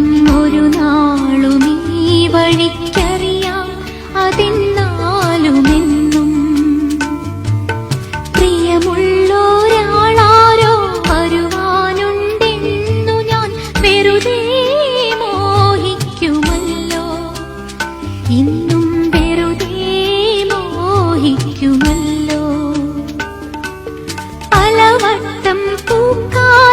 വരുവാനില്ലാരുമിങ്ങൊരു നാളും ഈ വഴിക്കറിയാം. അതെന്നാലുമെന്നും പ്രിയമുള്ളൊരാളാരോ വരുവാനുണ്ടെന്നു ഞാൻ വെറുതെ മോഹിക്കുമല്ലോ. ഇന്നും വെറുതെ മോഹിക്കുമല്ലോ. പലവട്ടം പൂക്കാലം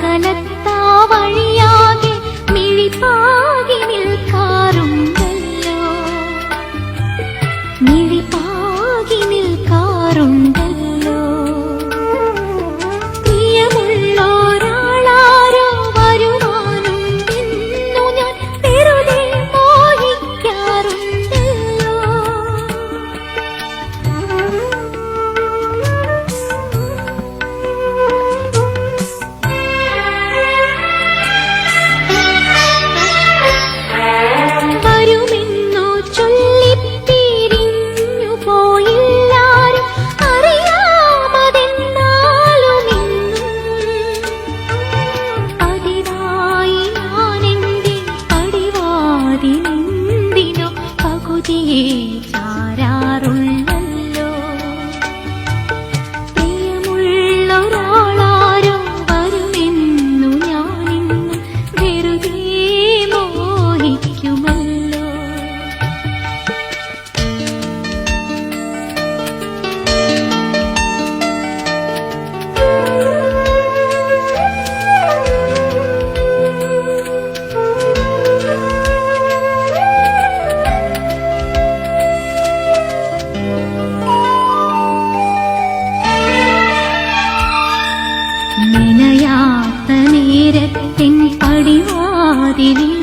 ചെന്നകലത്താ വഴിയാകെ മിഴിപ്പാകി നിൽക്കാറുണ്ടല്ലോ infinito. വിനയാത്ത നേരത്തിൻ പടിവാതിലിൽ